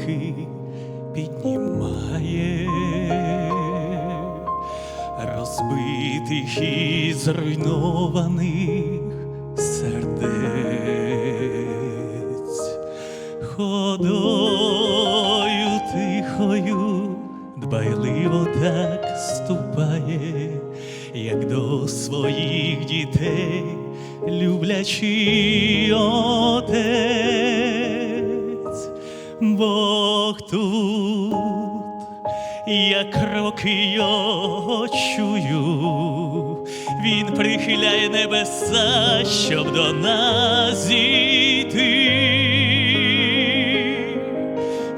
уламки, піднімає. Розбитих і зруйнованих сердець, ходою тихою, дбайливо так ступає, як до своїх дітей, люблячий отець, Бог тут. Я кроки його чую, він прихиляє небеса, щоб до нас зійти.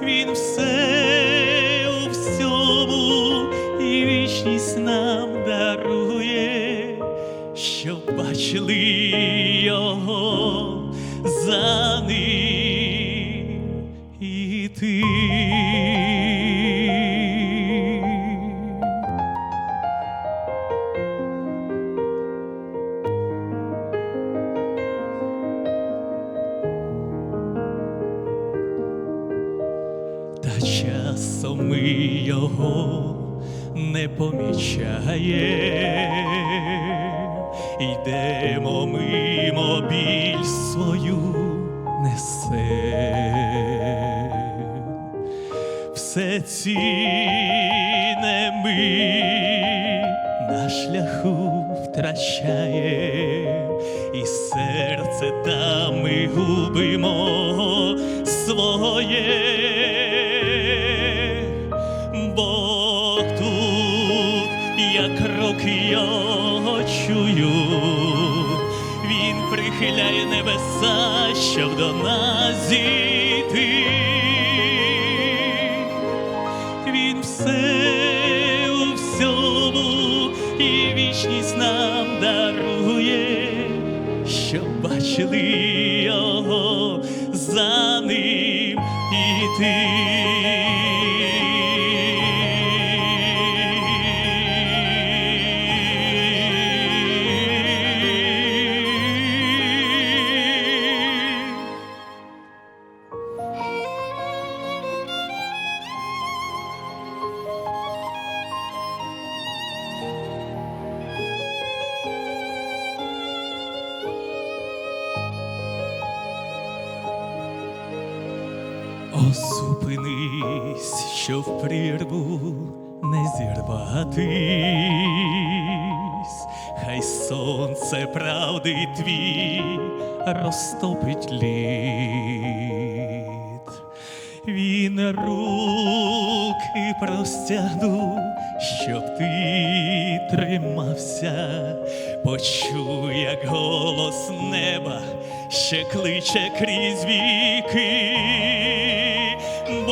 Він все у всьому і вічність нам дарує, щоб бачили його за ним часом ми його не помічає, йдемо мимо біль свою несе. Все ціне ми на шляху втрачає, і серце там ми губимо своє. Його чую, він прихиляє небеса, щоб до нас зійти. Він все у всьому і вічність нам дарує, щоб бачили його за ним іти. Осупинись, що в прірву не зірватись, хай сонце правди твій розтопить лід. Він руки простягнув, щоб ти тримався, почуй, як голос неба ще кличе крізь віки.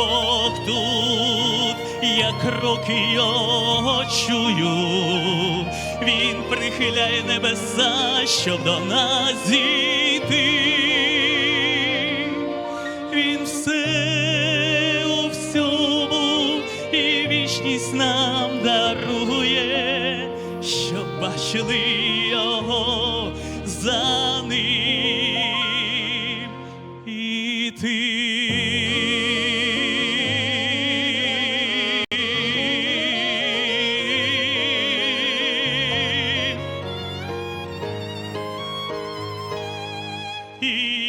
Бог тут, я кроки його чую, він прихиляє небеса, щоб до нас зійти. Він все у всьому і вічність нам дарує, щоб бачили He